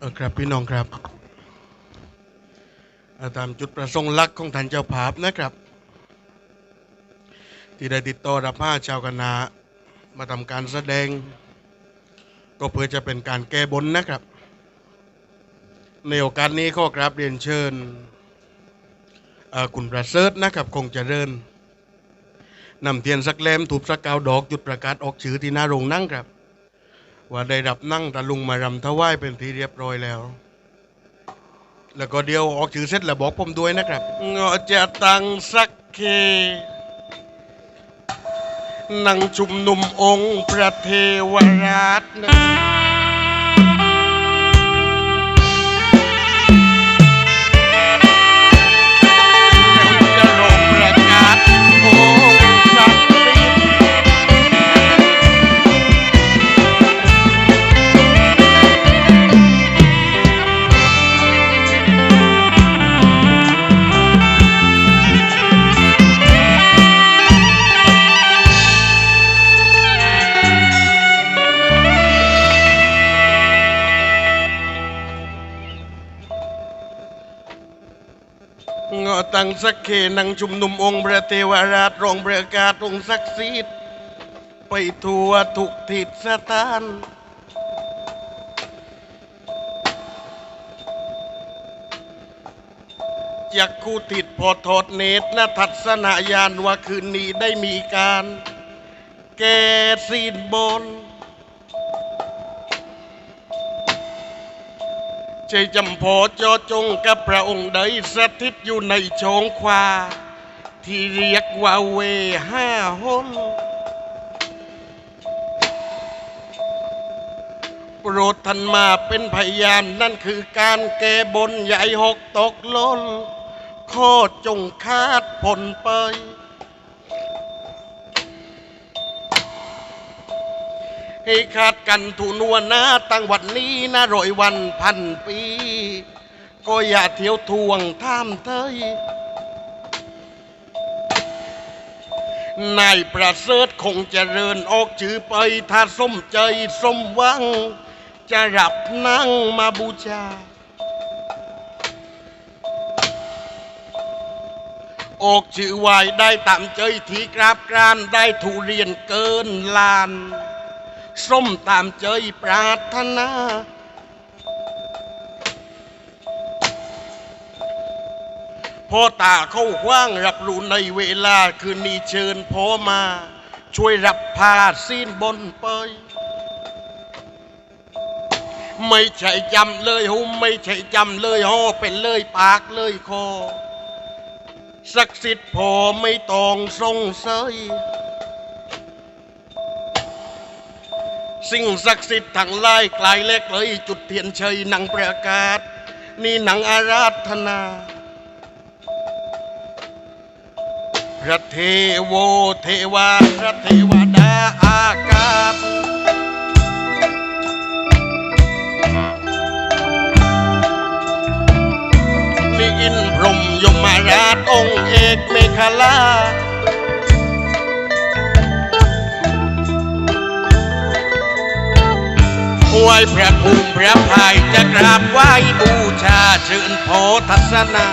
เออครับพี่น้องครับ ตามจุดประสงค์หลักของท่านเจ้าภาพนะครับ ที่ได้ติดต่อรับผ้าชาวคณะมาทำการแสดง ก็เพื่อจะเป็นการแก้บนนะครับ ในโอกาสนี้ข้อกราบเรียนเชิญคุณประเสริฐนะครับคงจะเริญนำเทียนสักเล่มถูกสักกาวดอกจุดประกาศออกชื่อที่หน้าโรงนั่งครับ ว่าได้รับนั่งตะลุงมารำถวายเป็นที่เรียบร้อยแล้ว แล้วก็เดียวออกชื่อเสร็จแล้วบอกผมด้วยนะครับเงาะจะตังสักเคนั่งชุมนุมองค์พระเทวราชนะ ตังสักเคนังชุมนุมองค์พระเทวราชรองประกาศองค์ศักดิ์สิทธิ์ไปทั่วทุกทิศสถานจักคู่ติดพอทอดเนตรและทัศนญาณว่าคืนนี้ได้มีการ แก่ศีลบน ใจจำพอจอจงกับพระองค์ใดสถิตอยู่ในชองควา ที่เรียกว่าเวห้าหนโปรดท่านมาเป็นพยานนั่นคือการแก้บนใหญ่หกตกหล้นข้อจงคาดผลไป ให้ขาดกันทุนวนาตั้งวันนี้นะร้อยวันพันปี ก็อย่าเที่ยวทวงท่ามเทยนายประเสริฐคงเจริญออกจือไปถ้าสมใจสมวัง จะรับนั่งมาบูชา ออกชื่อไหวได้ตามใจที่กราบกรานได้ทุเรียนเกินลาน ส้มตามใจปรารถนาพ่อตาเข้าว้างรับรู้ในเวลาคืนนี้เชิญพ่อมา ช่วยรับพาสิ้นบนไปไม่ใช่จำเลยหุมไม่ใช่จำเลยห่อเป็นเลยปากเลยคอศักดิ์สิทธิ์พอไม่ต้องสงสัย สิ่งศักดิ์สิทธิ์ทั้งหลายกลายเล็กเลยจุดเทียนชัยหนังประกาศ นี่หนังอาราธนา พระเทโวเทวา พระเทวดาอากาศมีอินพรมยมราชองค์เอกเมฆลา ไหว้พระภูมิพระภายจะกราบไหว้บูชาเชิญโพทัศนา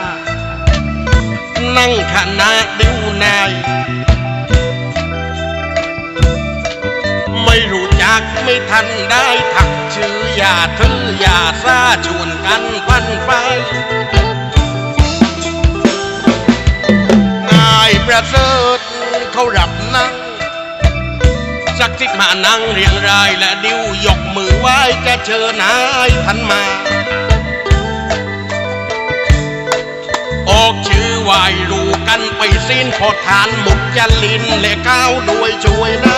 นั่งคณะดิวนาย ไม่รู้จักไม่ทันได้ทักชื่ออย่าถืออย่าซาชวนกันพันไปนายประเสริฐเขารับนั่งสักทธิ์มานั่งเรียงรายและดิว จะเชิญนายท่านมา ออกชื่อไหวรู้กันไปสิ้นพอทานหมุกจลินและก้าวด้วยช่วยนะ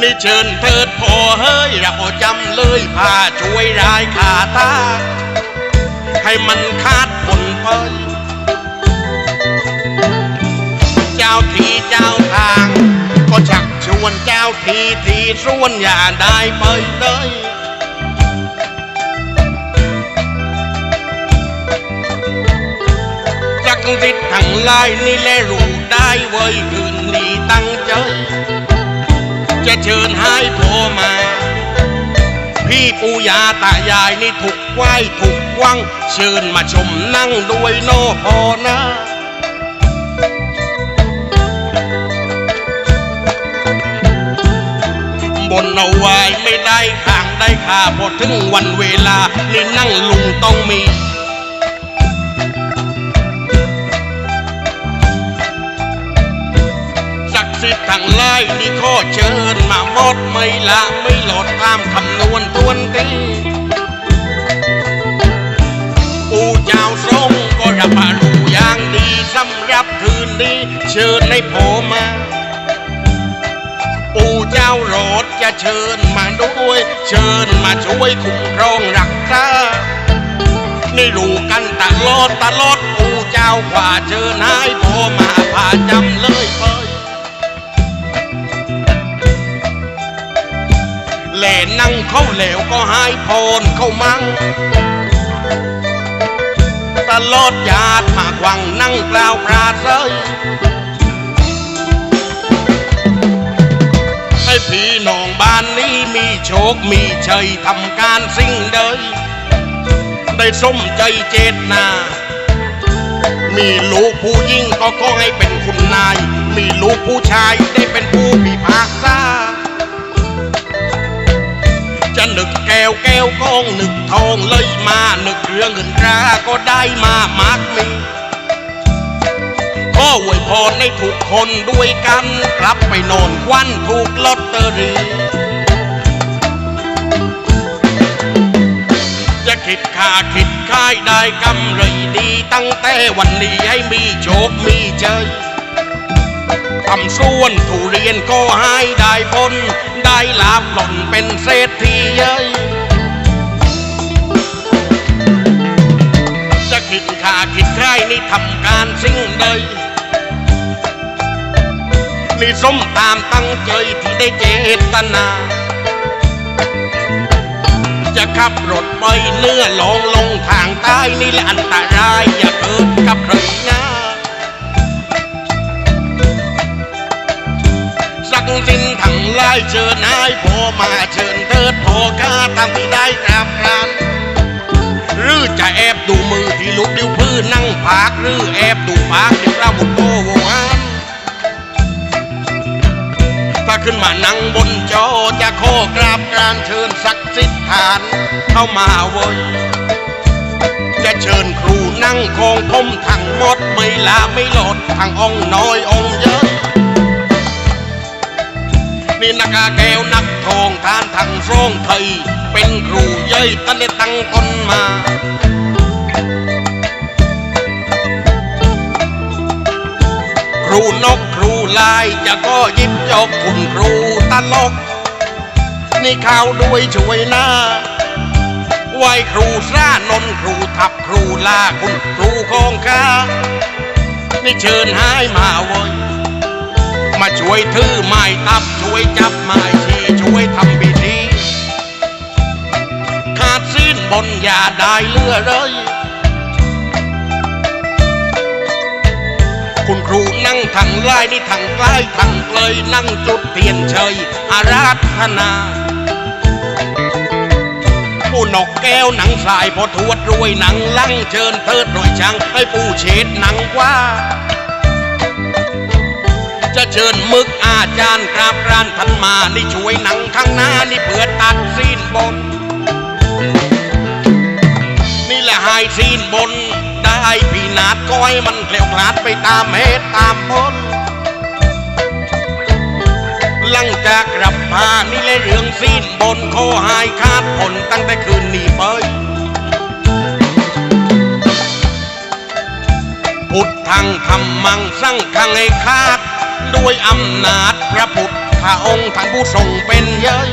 นี่เชิญเถิดพอเฮ้ยเราจำเลยพาช่วยรายขาตา ให้มันคาดผลไปาทีเจ้าทาง ก็ชักชวนเจ้าทีทีส่วนอย่าได้ไปเลยจักสิทธิ์ทั้งหลายนี่แลรู้ได้เว้ยคืนนี้ตั้งใจจะเชิญให้พ่อมา พี่ปู่ย่าตายายนี่ถูกไหวถูกวังเชิญมาชมนั่งด้วยโนพอนะ บนเอาไว้ไม่ได้ข้างได้ค่าพอถึงวันเวลานี่นั่งลุงต้องมีศักดิ์สิทธิ์ทั้งหลายนี่ข้อเชิญมาหมดไม่ละไม่หลดตามคำนวณทวนตีปู่เจ้าทรงก็รับมารู้อย่างดีสำหรับคืนนี้ เชิญให้พ่อมา จะเชิญมาด้วย เชิญมาช่วยคุ้มครองรักษาได้รู้กันตลอดตลอดปู่เจ้ากว่าเชิญให้พ่อมาพาจำเลยไปแหล่นั่งเข้าเหลวก็ให้พรเข้ามั่งตลอดญาติมากวังนั่งกล่าวปราศัย ให้พี่น้องบ้านนี้มีโชคมีชัยทำการสิ่งใดได้สมใจเจตนา มีลูกผู้ยิ่งก็ก็ให้เป็นคุณนาย มีลูกผู้ชายได้เป็นผู้พิพากษาจะนึกแก้วแก้วกองนึกทองเลยมานึกเรื่องเงินตราก็ได้มามากมี ก็อวยพรให้ทุกคนด้วยกันกลับไปนอนควันถูกลอตเตอรี่จะคิดค่าคิดค่ายได้กำไรดีตั้งแต่วันนี้ให้มีโชคมีเจยทำส่วนทุเรียนก็ให้ได้ผลได้ลาบหล่นเป็นเศรษฐีเย้ยจะคิดค่าคิดใครนี่ทำการสิ่งใด นี่สมตามตั้งใจที่ได้เจตนา จะขับรถไปเนื้อลองลงทางใต้นี่แหละอันตรายอย่าเกิดกับใครนะสักสินทั้งลายเชิญนายพอมาเชิญเถิดพอข้าทำที่ได้กราบกรานหรือจะแอบดูมือที่ลุกดิ้วพื้นนั่งพากหรือแอบดูปากที่เราบุกโต วงาขึ้นมานั่งบนจอจะขอกราบกานเชิญศักดิ์สิทธิ์ฐานเข้ามาเวยจะเชิญครูนั่งคงพมทั้งหมดไม่ลาไม่หลดทางองค์น้อยองค์เยอะนี่นักาแก้วนักทองทานทางโรงไทยเป็นครูเย้ยตั้งแต่ตั้งต้นมาครูนก รูลายจะก็ยิบยกคุณครูตลก นี่ข่าวด้วยช่วยหน้าไหวครูซ่านนครูทับครูลาคุณครูของข้านี่เชิญให้มาเว้ยมาช่วยถือไม้ตับช่วยจับไม้ชีช่วยทำพิธีขาดสิ้นบนอย่าได้เลือเลย คุณครูนั่งทางไล่นี่ทางใกล้ทางไกลนั่งจุดเทียนเฉยอาราธนาผู้นกแก้วหนังสายพอทวดรวยหนังลั่งเชิญเทิดโดยช่างให้ผู้เชดหนังว่า จะเชิญมึกอาจารย์กราบกรานทันมานี่ช่วยหนังข้างหน้านี่เพื่อตัดซีนบน นี่แหละหายซีนบน ได้พี่นาดก้อยมันเกลียวกลาดไปตามเหตุตามผลหลังจากกลับมานี่เลยเรื่องซีนบนขอหายขาดผลตั้งแต่คืนนี้ไปพุทธังธรรมังสร้างขังให้ขาด ด้วยอำนาจพระพุทธองค์ท่านผู้ทรงเป็นเย้ย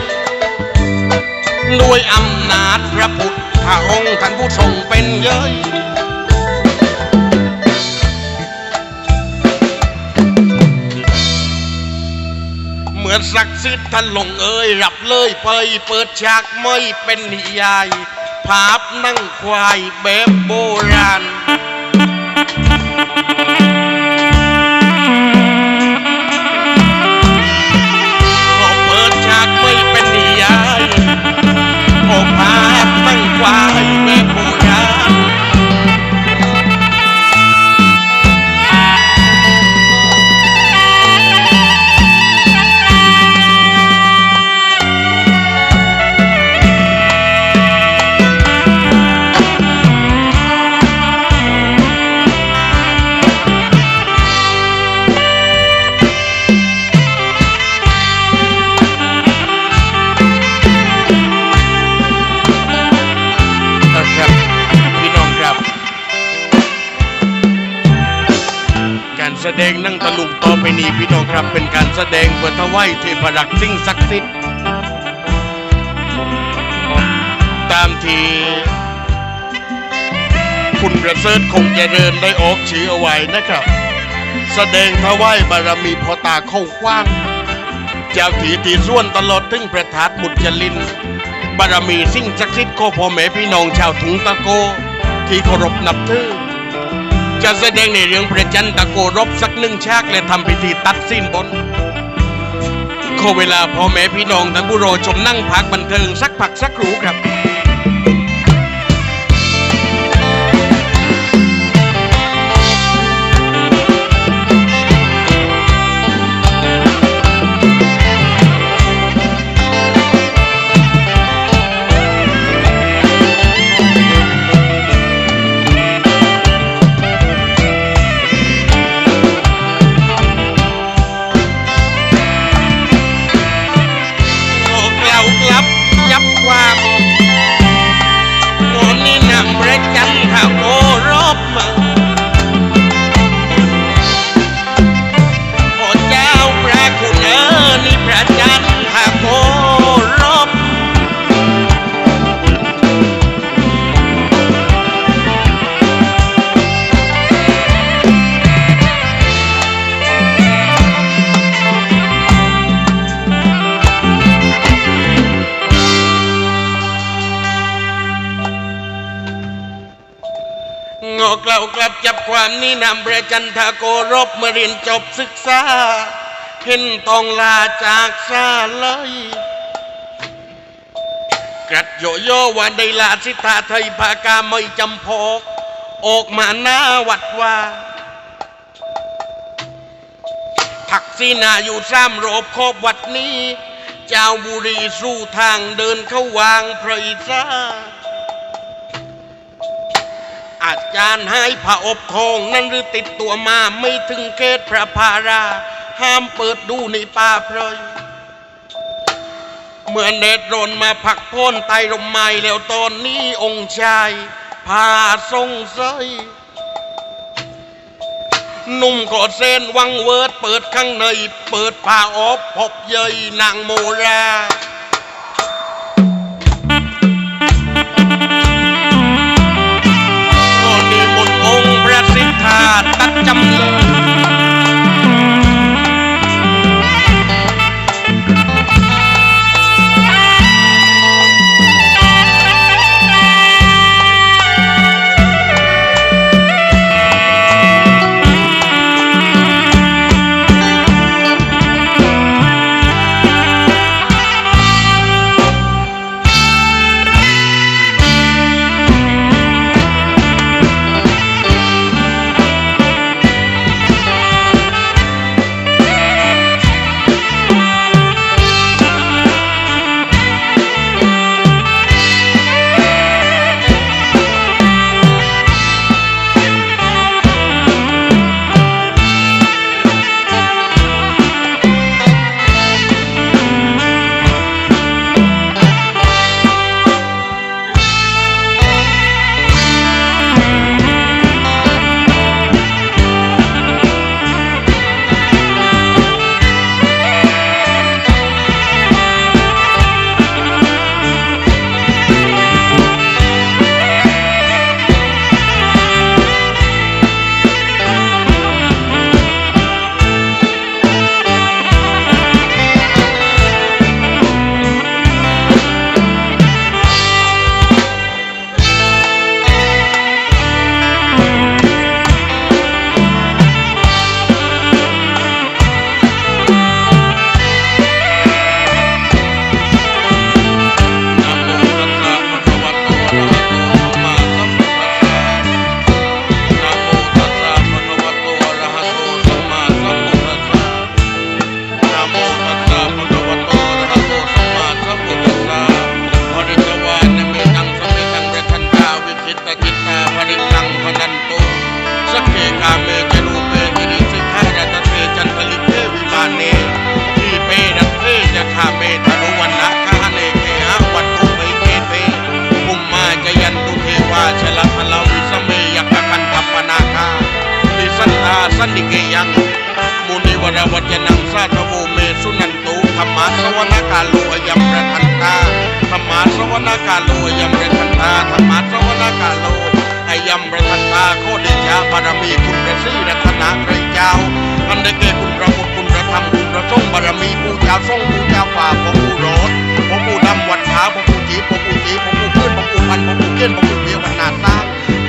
ด้วยอำนาจพระพุทธองค์ท่านผู้ทรงเป็นเย้ย มื่อศักดิ์สิทธิ์ท่านลงเอ่ยรับเลยไปเปิดฉากไม่เป็นนิยาย ภาพนั่งควายแบบโบราณ พี่น้องครับเป็นการแสดงเพื่อถวายเทพรักษ์สิ่งศักดิ์สิทธิ์ตามที่คุณประเสริฐคงเจริญได้ออกชื่อเอาไว้นะครับ แสดงถวายบารมีพอตาเข้ากว้าง เจ้าถีตีส่วนตลอดถึงประทัดมุจลิน บารมีสิ่งศักดิ์สิทธิ์ก็พ่อแม่พี่น้องชาวถุงตะโก ที่เคารพนับถือ จะแสดงในเรื่องพระจันทร์ตะโกรบสักหนึ่งฉากและทำพิธีตัดสิ้นบนขอเวลาพ่อแม่พี่น้องท่านผู้รอชมนั่งพักบันเทิงสักพักสักครู่ครับ ล่ากลับจับความนี้นำประจันทาโกรบเมื่อเรียนจบศึกษาเห็นต้องลาจากซาเลยกรัดโยโยวันได้ลาสิทธาไทยภากาไม่จำพกออกมาหน้าวัดว่าทักษิณาอยู่ซ้ำโรบครอบวัดนี้ เจ้าบุรีสู่ทางเดินเข้าวางพระอิศา อาจารย์ให้ผ้าอบทองนั้นหรือติดตัวมาไม่ถึงเขตพระพารา ห้ามเปิดดูในป่าเพลยเมื่อเดดรนมาผักพ้นไตลมไม้แล้วตอนนี้องค์ชายพาทรงเสยนุ่มกอดเส้นวังเวิร์ดเปิดข้างใน เปิดผ้าอบพบเยยนางโมรา ติเกยัง มุนิวรวัจนังสาธโวเมสุนันตุธรรมะสวนากาโลอยัมประทันตาธรรมะสวนากาโลอยัมประทันตาธรรมะสวนากาโลอยัมประทันตาโคเดชาบารมีคุณพระศรีรัตนตรัยเจ้าอันได้แก่คุณพระพุทธคุณพระธรรมคุณพระสงฆ์บารมีผู้เจ้าทรงผู้เจ้าฝ่าพระผู้รดพระผู้ดำวัดขาพระผู้จีพระผู้จีพระผู้ขึ้นพระผู้พันพระผู้เกี้ยนผู้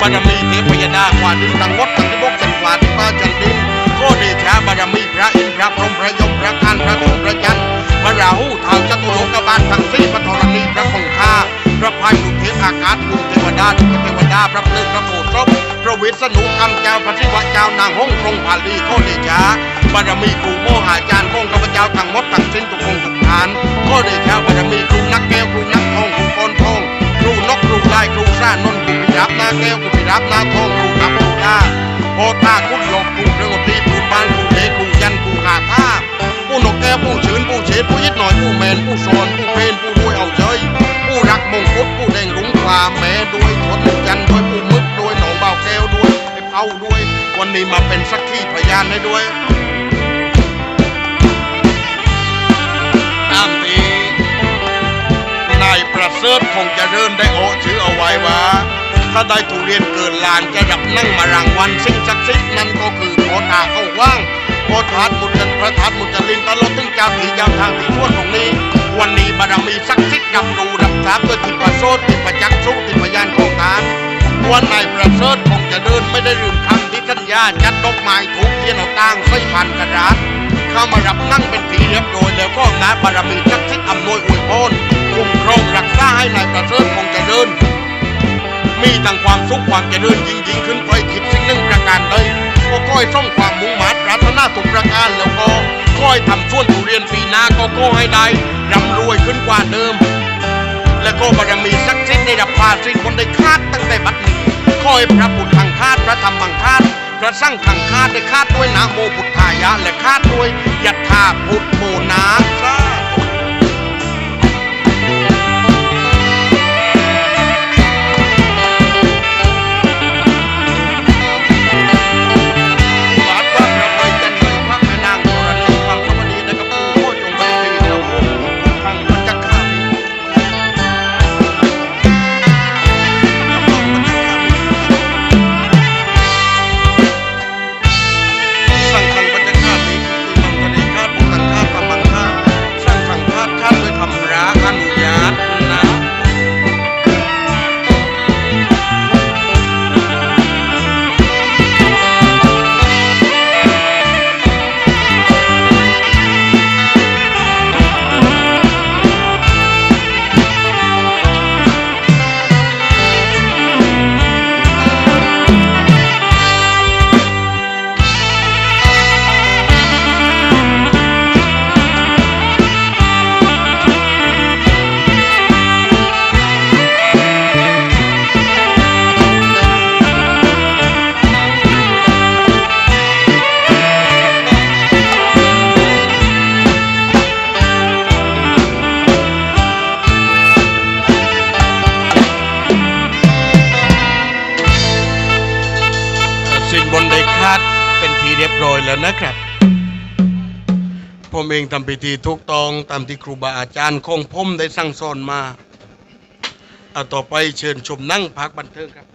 บารมีเทพยดากว่าดินทั้งหมดทั้งที่บกจันทร์กว่าที่ฟ้าจันดินโคเดชาบารมีพระอินทร์พระพรหมพระยมพระทานพระสุพระจันทร์พระราหูเท้าจตุโลกบาลทั้งสี่พระธรณีพระคงคาพระพายุเทพอากาศมุเทวดาทุกเทวดาพระเพลิงพระโพธิ์ศพพระวิษณุกรรมเจ้าพระศิวะเจ้านางห้องทรงพาลีโคเดชาบารมีครูโมหาจารย์ของข้าพเจ้าทั้งหมดทั้งสิ้นทุกองทุกฐานโคเดชาบารมีครู นกรูลายครูซ่านนท์ครูพิรับหน้าแก้วครูพิรับหน้าทองครูนับครูดาโพธาคุณหลกครูเรื่องตีครูบ้านครูเทครูยันครูขาท่าผู้นกแก้วผู้ชื้นผู้เฉดผู้ยิดหน่อยผู้แมนผู้โซนผู้เพนผู้วยเอาเฉยผู้รักมงกุฎผู้แดงรุ้งควาแม้ด้วยชนยันด้วยผู้มึกด้วยหนองเบาแก้วด้วยไอ้เผาด้วย วันนี้มาเป็นสักขีพยานให้ด้วย ประเสริฐคงจะเริ่มได้โอชื่อเอาไว้ว่า ถ้าได้ทุเรียนเกินลานจะดับนั่งมารางวัลสิ่งศักดิ์สิทธิ์นั่นก็คือโพธาเข้าว่างโพธาตุมุจันพระธาตุมุจลินตลอดถึงเจ้าที่ยาวทางที่ทั่วตรงนี้ วันนี้บารมีศักดิ์สิทธิ์ดับรูดับสามด้วยทิพโสตทิพจักษุทิพยานของทานวันนายประเสริฐคงจะเดินไม่ได้ลืมคำที่สัญญาจัดดอกไม้ถูกเทียนเอาตั้งใส่พันกระดาษเข้ามารับนั่งเป็นทีเรียบโดยแล้วก็นาบารมีศักดิ์สิทธิ์อำนวยอวยพร คุ้มครองรักษาให้นายประเสริฐคงจะเดินมีตั้งความสุขความเจริญยิ่งยิ่งขึ้นไปคิดสิ่งหนึ่งประการใดก็ค่อยส่งความมุ่งหมายปรารถนาทุกประการแล้วก็ค่อยทำส่วนทุเรียนปีหน้าก็ก็ให้ได้ร่ำรวยขึ้นกว่าเดิม และก็บารมีศักดิ์สิทธิ์ได้รับพาสิ่งคนได้คาดตั้งแต่บัดนี้คอยพระพุทธทางคาดพระธรรมบังคาดพระสร้างทางคาดได้คาดด้วยนะโมพุทธายะ และคาดด้วยยัตถาพุทธโมนาสา รียบร้อยแล้วนะครับ ผมเองทำพิธีทุกตองตามที่ครูบาอาจารย์ของผมได้สั่งสอนมา เอาต่อไปเชิญชมนั่งพักบันเทิงครับ